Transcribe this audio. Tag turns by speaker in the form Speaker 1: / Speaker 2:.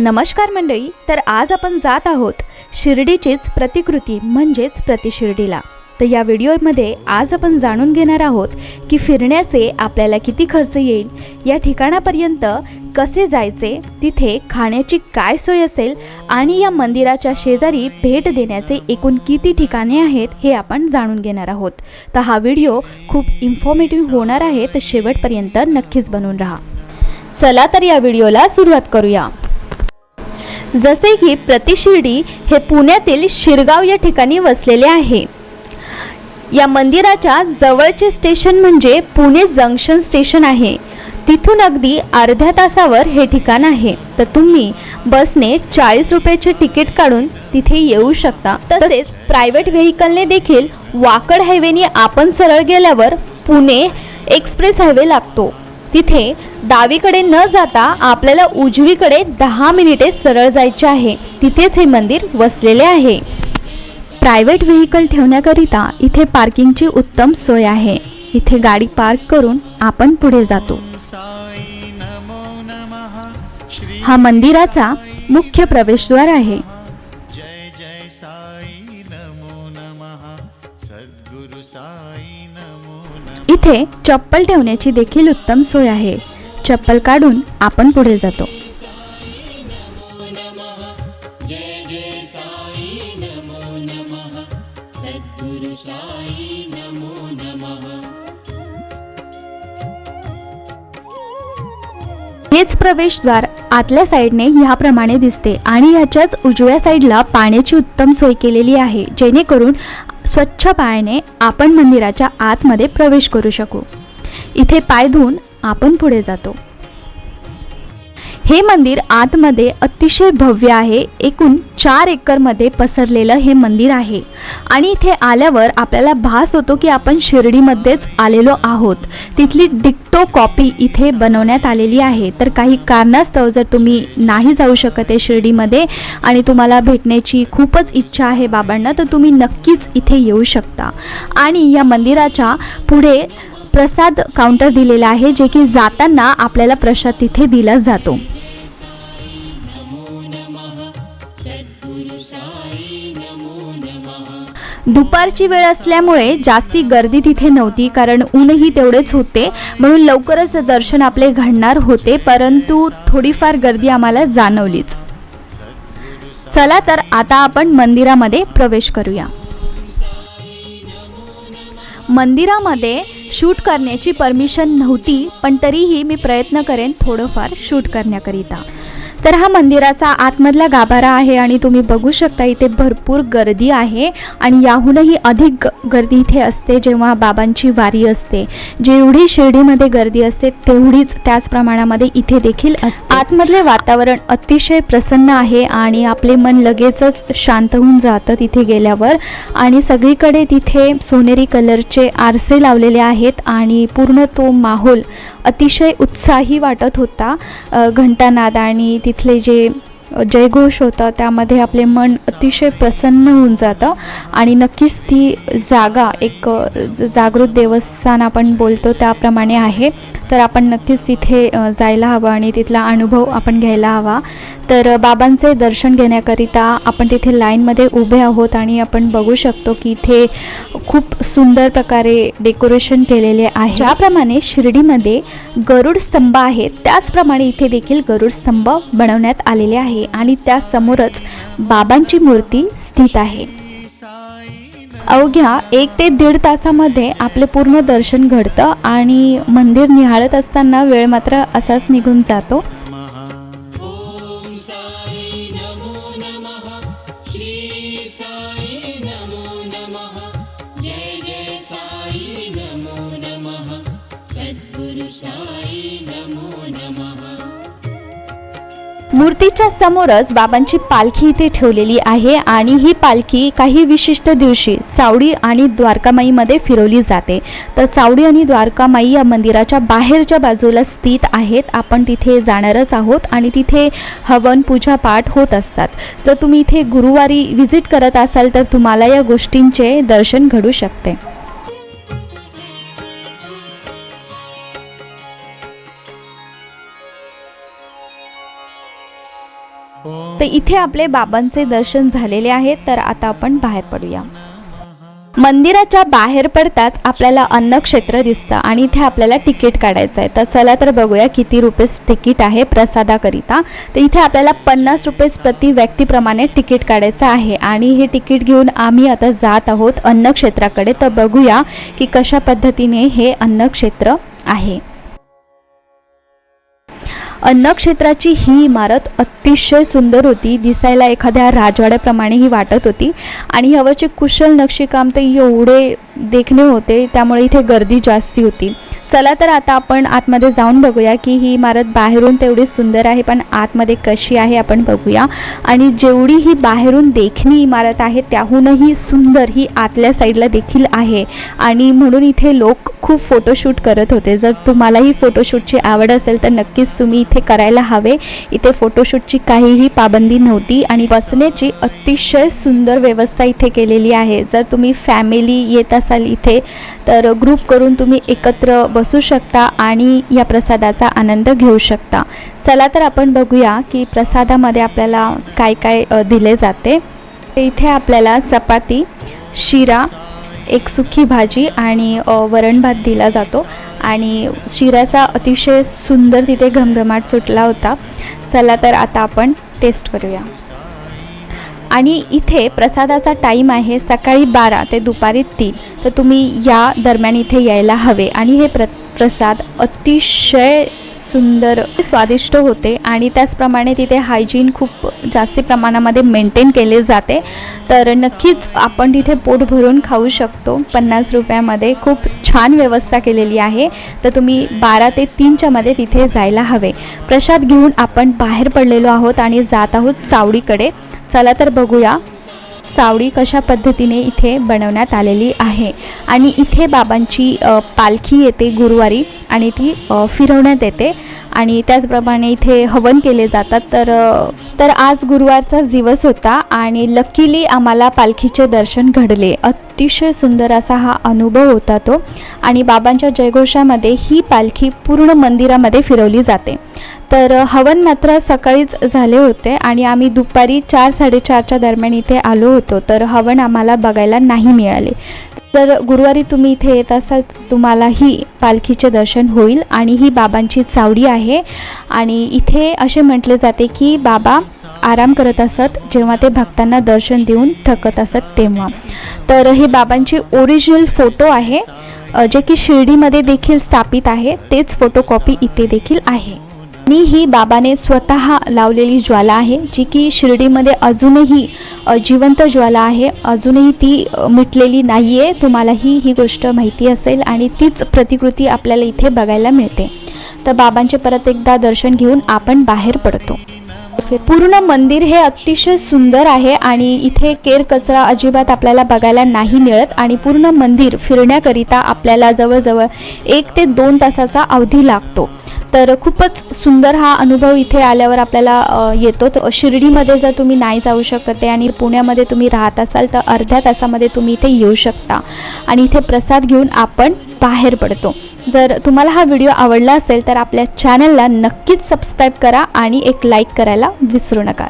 Speaker 1: नमस्कार मंडळी तर आज आपण जात आहोत शिर्डीचीच प्रतिकृती म्हणजेच प्रतिशिर्डीला. तर या व्हिडिओमध्ये आज आपण जाणून घेणार आहोत की फिरण्याचे आपल्याला किती खर्च येईल या ठिकाणापर्यंत कसे जायचे तिथे खाण्याची काय सोय असेल आणि या मंदिराच्या शेजारी भेट देण्याचे एकूण किती ठिकाणे आहेत हे आपण जाणून घेणार आहोत. तर हा व्हिडिओ खूप इन्फॉर्मेटिव्ह होणार आहे तर शेवटपर्यंत नक्कीच बनून राहा. चला तर या व्हिडिओला सुरुवात करूया. जसे की प्रतिशिर्डी हे पुण्यातील शिरगाव या ठिकाणी वसलेले आहे. या मंदिराच्या जवळचे स्टेशन म्हणजे पुणे जंक्शन स्टेशन आहे. तिथून अगदी अर्ध्या तासावर हे ठिकाण आहे. तर तुम्ही बसने चाळीस रुपयाचे तिकीट काढून तिथे येऊ शकता. तसेच प्रायव्हेट व्हेकलने देखील वाकड हायवेने आपण सरळ गेल्यावर पुणे एक्सप्रेस हायवे लागतो. तिथे डावीकडे न जाता आपल्याला उजवीकडे दहा मिनिटे सरळ जायचे आहे. तिथेच हे मंदिर वसलेले आहे. प्रायव्हेट व्हेकल ठेवण्याकरिता इथे पार्किंगची उत्तम सोय आहे. इथे गाडी पार्क करून आपण पुढे जातो. हा मंदिराचा मुख्य प्रवेशद्वार आहे.
Speaker 2: जय जय
Speaker 1: इथे चप्पल ठेवण्याची देखील उत्तम सोय आहे. चप्पल काढून आपण पुढे जातो. हेच प्रवेशद्वार आतल्या साईडने ह्याप्रमाणे दिसते आणि ह्याच्याच उजव्या साईडला पाण्याची उत्तम सोय केलेली आहे जेणेकरून स्वच्छ पायाने आपण मंदिराच्या आतमध्ये प्रवेश करू शकू. इथे पाय धुवून आपण पुढे जातो. हे मंदिर आतमध्ये अतिशय भव्य आहे. एकूण चार एकरमध्ये पसरलेलं हे मंदिर आहे. आणि इथे आल्यावर आपल्याला भास होतो की आपण शिर्डीमध्येच आलेलो आहोत. तिथली डिक्टो कॉपी इथे बनवण्यात आलेली आहे. तर काही कारणास्तव जर तुम्ही नाही जाऊ शकत आहे शिर्डीमध्ये आणि तुम्हाला भेटण्याची खूपच इच्छा आहे बाबांना तर तुम्ही नक्कीच इथे येऊ शकता. आणि या मंदिराच्या पुढे प्रसाद काउंटर दिलेला आहे जे की जाताना आपल्याला प्रसाद तिथे दिला जातो. दुपारची वेळ असल्यामुळे जास्ती गर्दी तिथे नव्हती कारण ऊनही तेवढेच होते. म्हणून लवकरच दर्शन आपले घडणार होते परंतु थोडीफार गर्दी आम्हाला जाणवलीच. चला तर आता आपण मंदिरामध्ये प्रवेश करूया. मंदिरामध्ये शूट करण्याची परमिशन नव्हती पण तरीही मी प्रयत्न करेन थोडंफार शूट करण्याकरिता. तर हा मंदिराचा आतमधला गाभारा आहे आणि तुम्ही बघू शकता इथे भरपूर गर्दी आहे आणि याहूनही अधिक ग- गर्दी इथे असते जेव्हा बाबांची वारी असते. जेवढी शिर्डीमध्ये गर्दी असते तेवढीच त्याच प्रमाणामध्ये इथे देखील असते. आतमधले वातावरण अतिशय प्रसन्न आहे आणि आपले मन लगेचच शांत होऊन जातं तिथे गेल्यावर. आणि सगळीकडे तिथे सोनेरी कलरचे आरसे लावलेले आहेत आणि पूर्ण तो माहोल अतिशय उत्साही वाटत होता. घंटानाद आणि तिथले जे जयघोष होता त्यामध्ये आपले मन अतिशय प्रसन्न होऊन जातं. आणि नक्कीच ती जागा एक जागृत देवस्थान आपण बोलतो त्याप्रमाणे आहे. तर आपण नक्कीच तिथे जायला हवं आणि तिथला अनुभव आपण घ्यायला हवा. तर बाबांचे दर्शन घेण्याकरिता आपण तिथे लाईनमध्ये उभे आहोत आणि आपण बघू शकतो की इथे खूप सुंदर प्रकारे डेकोरेशन केलेले आहे. ज्याप्रमाणे शिर्डीमध्ये गरुड स्तंभ आहे त्याचप्रमाणे इथे देखील गरुड स्तंभ बनवण्यात आलेले आहे आणि त्या समोरच बाबांची मूर्ती स्थित आहे. अवघ्या एक ते दीड तासामध्ये आपले पूर्ण दर्शन घडतं आणि मंदिर निहाळत असताना वेळ मात्र असाच निघून जातो. मूर्तीच्या समोरच बाबांची पालखी इथे ठेवलेली आहे आणि ही पालखी काही विशिष्ट दिवशी चावडी आणि द्वारकामाईमध्ये फिरवली जाते. तर चावडी आणि द्वारकामाई या मंदिराच्या बाहेरच्या बाजूला स्थित आहेत. आपण तिथे जाणारच आहोत आणि तिथे हवन पूजा पाठ होत असतात. जर तुम्ही इथे गुरुवारी व्हिजिट करत असाल तर तुम्हाला या गोष्टींचे दर्शन घडू शकते. तर इथे आपले बाबांचे दर्शन झालेले आहे तर आता आपण बाहेर पडूया. मंदिराच्या बाहेर पडताच आपल्याला अन्नक्षेत्र दिसतं आणि इथे आपल्याला तिकीट काढायचं आहे. तर चला तर बघूया किती रुपीस तिकीट आहे प्रसादाकरिता. तर इथे आपल्याला पन्नास रुपये प्रति व्यक्तीप्रमाणे तिकीट काढायचं आहे आणि हे तिकीट घेऊन आम्ही आता जात आहोत अन्नक्षेत्राकडे तर बघूया की कशा पद्धतीने हे अन्नक्षेत्र आहे. अन्नक्षेत्राची ही इमारत अतिशय सुंदर होती. दिसायला एखाद्या राजवाड्याप्रमाणे ही वाटत होती. आणि यावरचे कुशल नक्षीकाम तर एवढे देखणे होते त्यामुळे इथे गर्दी जास्ती होती. चला तर आता आपण आतमध्ये जाऊन बघूया की ही इमारत बाहेरून तेवढी सुंदर आहे पण आतमध्ये कशी आहे आपण बघूया. आणि जेवढी ही बाहेरून देखणी इमारत आहे त्याहूनही सुंदर ही आतल्या साईडला देखील आहे. आणि म्हणून इथे लोक खूप फोटोशूट करत होते. जर तुम्हालाही फोटोशूटची आवड असेल तर नक्कीच तुम्ही इथे करायला हवे. इथे फोटोशूटची काहीही पाबंदी नव्हती आणि बसण्याची अतिशय सुंदर व्यवस्था इथे केलेली आहे. जर तुम्ही फॅमिली येत असाल इथे तर ग्रुप करून तुम्ही एकत्र बसू शकता आणि या प्रसादाचा आनंद घेऊ शकता. चला तर आपण बघूया की प्रसादामध्ये आपल्याला काय काय दिले जाते. इथे आपल्याला चपाती शिरा एक सुखी भाजी आणि वरण भात दिला जातो. आणि शिऱ्याचा अतिशय सुंदर तिथे घमघमाट सुटला होता. चला तर आता आपण टेस्ट करूया. आणि इथे प्रसादाचा टाईम आहे सकाळी बारा ते दुपारी तीन. तर तुम्ही या दरम्यान इथे यायला हवे. आणि हे प्र प्रसाद अतिशय सुंदर स्वादिष्ट होते. आणि त्याचप्रमाणे तिथे हायजीन खूप जास्ती प्रमाणामध्ये मेंटेन केले जाते. तर नक्कीच आपण तिथे पोट भरून खाऊ शकतो. पन्नास रुपयामध्ये खूप छान व्यवस्था केलेली आहे. तर तुम्ही बारा ते तीनच्यामध्ये तिथे जायला हवे. प्रसाद घेऊन आपण बाहेर पडलेलो आहोत आणि जात आहोत चावडीकडे. चला तर बघूया सावळी कशा पद्धतीने इथे बनवण्यात आलेली आहे. आणि इथे बाबांची पालखी येते गुरुवारी आणि ती फिरवण्यात येते. आणि त्याचप्रमाणे इथे हवन केले जातात. तर तर आज गुरुवारचाच दिवस होता आणि लकीली आम्हाला पालखीचे दर्शन घडले. अतिशय सुंदर असा हा अनुभव होता तो. आणि बाबांच्या जयघोषामध्ये ही पालखी पूर्ण मंदिरामध्ये फिरवली जाते. तर हवन मात्र सकाळीच झाले होते आणि आम्ही दुपारी चार साडेचारच्या दरम्यान इथे आलो होतो. तर हवन आम्हाला बघायला नाही मिळाले. तर गुरुवारी तुम्ही इथे येत असाल तुम्हालाही तुम्हाला ही पालखीचे दर्शन होईल आणि ही बाबांची चावडी आहे. आणि इथे असे म्हटले जाते की बाबा आराम करत असत जेव्हा ते भक्तांना दर्शन देऊन थकत असत तेव्हा. तर हे बाबांचे ओरिजिनल फोटो आहे. जे की शिर्डीमध्ये देखील स्थापित आहे तेच फोटोकॉपी इथे देखील आहे. आणि ही बाबाने स्वतः लावलेली ज्वाला आहे जी की शिर्डीमध्ये अजूनही जिवंत ज्वाला आहे. अजूनही ती मिटलेली नाही आहे तुम्हालाही ही गोष्ट माहिती असेल आणि तीच प्रतिकृती आपल्याला इथे बघायला मिळते. तर बाबांचे परत एकदा दर्शन घेऊन आपण बाहेर पडतो. पूर्ण मंदिर हे अतिशय सुंदर आहे आणि इथे केर कचरा अजिबात आपल्याला बघायला नाही मिळत आणि पूर्ण मंदिर फिरण्याकरिता आपल्याला जवळजवळ एक ते दोन तासाचा अवधी लागतो. तर खूपच सुंदर हा अनुभव इथे आल्यावर आपल्याला येतो. तर शिर्डीमध्ये जर तुम्ही नाही जाऊ शकत आहे आणि पुण्यामध्ये तुम्ही राहत असाल तर अर्ध्या तासामध्ये तुम्ही इथे येऊ शकता. आणि इथे प्रसाद घेऊन आपण बाहेर पडतो. जर तुम्हाला हा व्हिडिओ आवडला असेल तर आपल्या चॅनलला नक्कीच सबस्क्राईब करा आणि एक लाईक करायला विसरू नका.